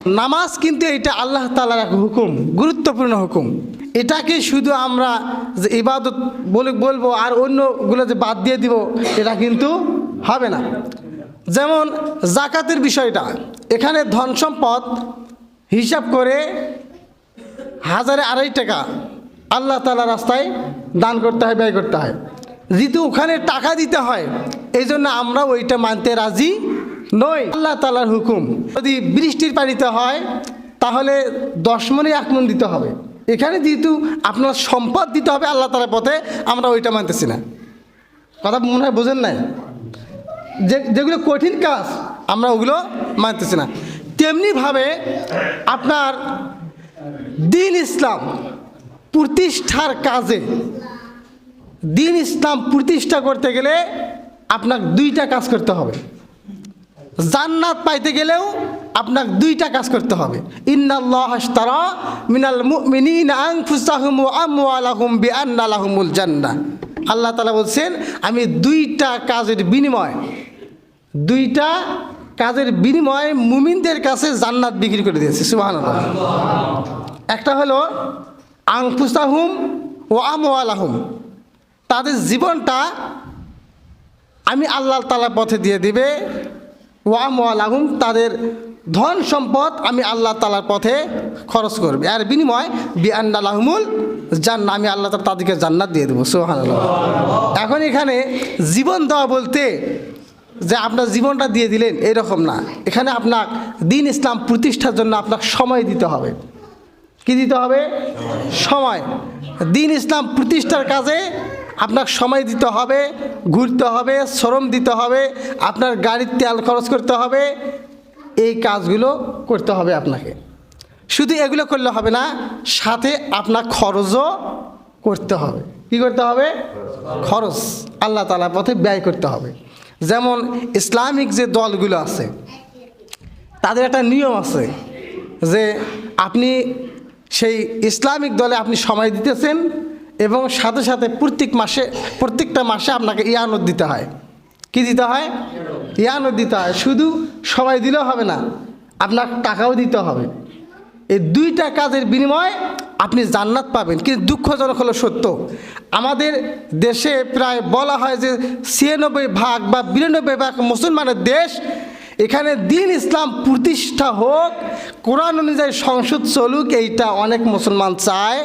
নামাজ কিন্তু এটা আল্লাহ তালার এক হুকুম, গুরুত্বপূর্ণ হুকুম। এটাকে শুধু আমরা যে ইবাদত বলে বলব আর অন্যগুলো যে বাদ দিয়ে দিব, এটা কিন্তু হবে না। যেমন জাকাতের বিষয়টা, এখানে ধন সম্পদ হিসাব করে হাজারে আড়াই টাকা আল্লাহ তালা রাস্তায় দান করতে হয়, ব্যয় করতে হয়। যেহেতু ওখানে টাকা দিতে হয় এই জন্য আমরা ওইটা মানতে রাজি নই আল্লাহ তালার হুকুম। যদি বৃষ্টির পানিতে হয়, তাহলে দশ মনে এক মন দিতে হবে। এখানে যেহেতু আপনার সম্পদ দিতে হবে আল্লাহ তালার পথে, আমরা ওইটা মানতেছি না। কথা মনে হয় বোঝেন নাই? যে, যেগুলো কঠিন কাজ, আমরা ওগুলো মানতেছি না। তেমনিভাবে আপনার দিন ইসলাম প্রতিষ্ঠার কাজে, দিন ইসলাম প্রতিষ্ঠা করতে গেলে আপনাকে দুইটা কাজ করতে হবে। জান্নাত পাইতে গেলেও আপনাকে দুইটা কাজ করতে হবে। ইন্নাল্লাহ আশতারা মিনাল আল্লাহ তালা বলছেন, আমি দুইটা কাজের বিনিময়, দুইটা কাজের বিনিময়ে মুমিনদের কাছে জান্নাত বিক্রি করে দিয়েছে, সুবহানাল্লাহ। একটা হলো আংফুসাহুম ও আমওয়ালাহুম। তাদের জীবনটা আমি আল্লাহ তালার পথে দিয়ে দিবে ও আমওয়ালাহুম তাদের ধন সম্পদ আমি আল্লাহ তালার পথে খরচ করবে। আর বিনিময় বিআন্নালাহমুল জান্না আমি আল্লাহ তালা তাদেরকে জান্নাত দিয়ে দেবো সোহান এখন এখানে জীবন দেওয়া বলতে যে আপনার জীবনটা দিয়ে দিলেন, এরকম না। এখানে আপনার দিন ইসলাম প্রতিষ্ঠার জন্য আপনার সময় দিতে হবে। কি দিতে হবে? সময়। দিন ইসলাম প্রতিষ্ঠার কাজে আপনার সময় দিতে হবে, ঘুরতে হবে, শ্রম দিতে হবে, আপনার গাড়ির তেল খরচ করতে হবে, এই কাজগুলো করতে হবে আপনাকে। শুধু এগুলো করলে হবে না, সাথে আপনার খরচও করতে হবে। কি করতে হবে? খরচ। আল্লাহ তালার পথে ব্যয় করতে হবে। যেমন ইসলামিক যে দলগুলো আছে, তাদের একটা নিয়ম আছে যে আপনি সেই ইসলামিক দলে আপনি সময় দিতেছেন এবং সাথে সাথে প্রত্যেক মাসে, প্রত্যেকটা মাসে আপনাকে ইয়ানত দিতে হয়। কি দিতে হয়? ইয়ানত দিতে হয়। শুধু সময় দিলেও হবে না আপনার টাকাও দিতে হবে। এই দুইটা কাজের বিনিময়ে আপনি জান্নাত পাবেন। কিন্তু দুঃখজনক হলো সত্য, আমাদের দেশে প্রায় বলা হয় যে ছিয়ানব্বই ভাগ বা বিরানব্বই ভাগ মুসলমানের দেশ এখানে দিন ইসলাম প্রতিষ্ঠা হোক কোরআন অনুযায়ী সংসদ চলুক, এইটা অনেক মুসলমান চায়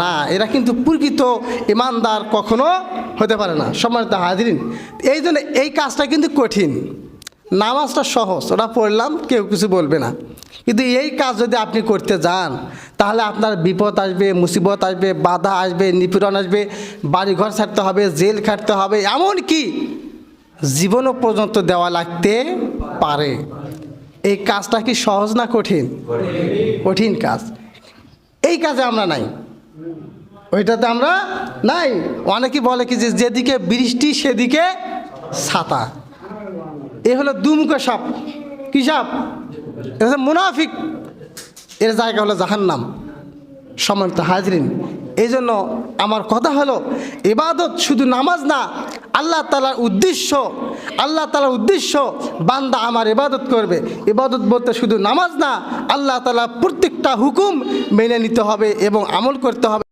না। এরা কিন্তু প্রকৃত ইমানদার কখনো হতে পারে না। সম্মানিত হাজিরিন এই জন্য এই কাজটা কিন্তু কঠিন। নামাজটা সহজ, ওটা পড়লাম, কেউ কিছু বলবে না। কিন্তু এই কাজ যদি আপনি করতে যান, তাহলে আপনার বিপদ আসবে, মুসিবত আসবে, বাধা আসবে, নিপীড়ন আসবে, বাড়িঘর ছাড়তে হবে, জেল খাটতে হবে এমন কি জীবনও পর্যন্ত দেওয়া লাগতে পারে। এই কাজটা কি সহজ না কঠিন? কঠিন কাজ। এই কাজে আমরা নাই। ওইটাতে আমরা নাই। অনেকে বলে কি যে যেদিকে বৃষ্টি, সেদিকে ছাতা। এ হলো দুমুখো সাপ। কি সাপ? এটা মুনাফিক। এর জায়গা হলো জাহান্নাম। সম্মানিত হাজরিন এই জন্য আমার কথা হলো এবাদত শুধু নামাজ না, আল্লাহ তালার উদ্দেশ্য আল্লাহ তালার উদ্দেশ্য বান্দা আমার ইবাদত করবে। ইবাদত বলতে শুধু নামাজ না, আল্লাহ তালা প্রত্যেকটা হুকুম মেনে নিতে হবে এবং আমল করতে হবে।